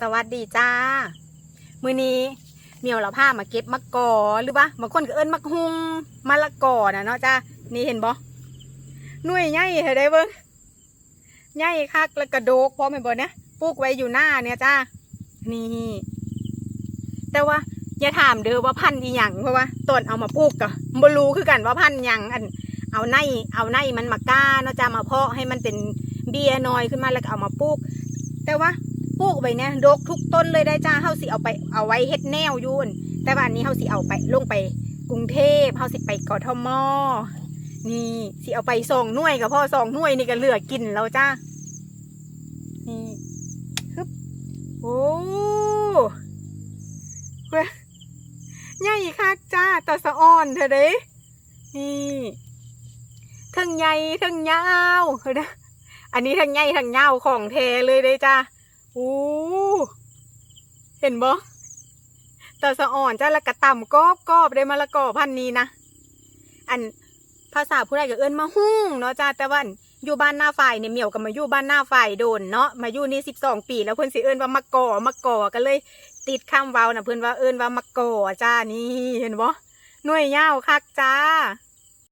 สวัสดีจ้า มือนี้เมียวเราพามาเก็บมะกอหรือปะบางคนก็เอิ้นมะฮุงมะละกอนะเนาะจ้านี่เห็นบ่หน่วยใหญ่เห็นได้เบิ้งใหญ่คักแล้วกระโดกพร้อมเป็นบ่เนี่ยปลูกไว้อยู่หน้าเนี่ยจ้านี่ แต่ว่าอย่าถามเด้อว่าพันธุ์อีหยังเพราะว่าต้นเอามาปลูกก็บ่รู้คือกันว่าพันธุ์หยังอัน เอาในเอาในมันมาก้าเนาะจ้ามาเพาะให้มันเป็นเบียร์น้อยขึ้นมาแล้วก็เอามาปลูก แต่ว่า ปลูกไปเนี่ยดกทุกต้นเลยได้จ้าเฮาสิเอาไปเอาไว้เฮ็ดแนวยุ่นแต่วันนี้เฮาสิเอาไปลงไปกรุงเทพเฮาสิไปกทมนี่สิเอาไปสองหน่วยกับพ่อสองหน่วยนี่ก็เหลือกินแล้วจ้านี่ฮึบโอ้เว้ยใหญ่คักจ้าตาสะอ่อนเธอเด้นี่ทั้งใหญ่ทั้งยาวเฮ้ยนะอันนี้ทั้งใหญ่ทั้งยาวของแท้เลยเลยจ้า โอ้เห็นบ่ตาสะอ่อนจ้าล้วกระต่ำกอบกอบได้มะละกอพันนี้นะ อันภาษาผู้ใดก็เอิ้นมาหุ้งเนาะจ้าแต่ว่าอันอยู่บ้านหน้าฝ่ายเนี่ยเหมียวกับมาอยู่บ้านหน้าฝ่ายโดนเนาะมาอยู่นี่สิบสองปี แล้วเพิ่นสิเอิ้นว่ามะกอมะกอก็เลย ติดคำเว้านะเพิ่อนว่าเอิ้นว่ามะกอจ้านี่เห็นบ่หน่วยยาวคักจ้า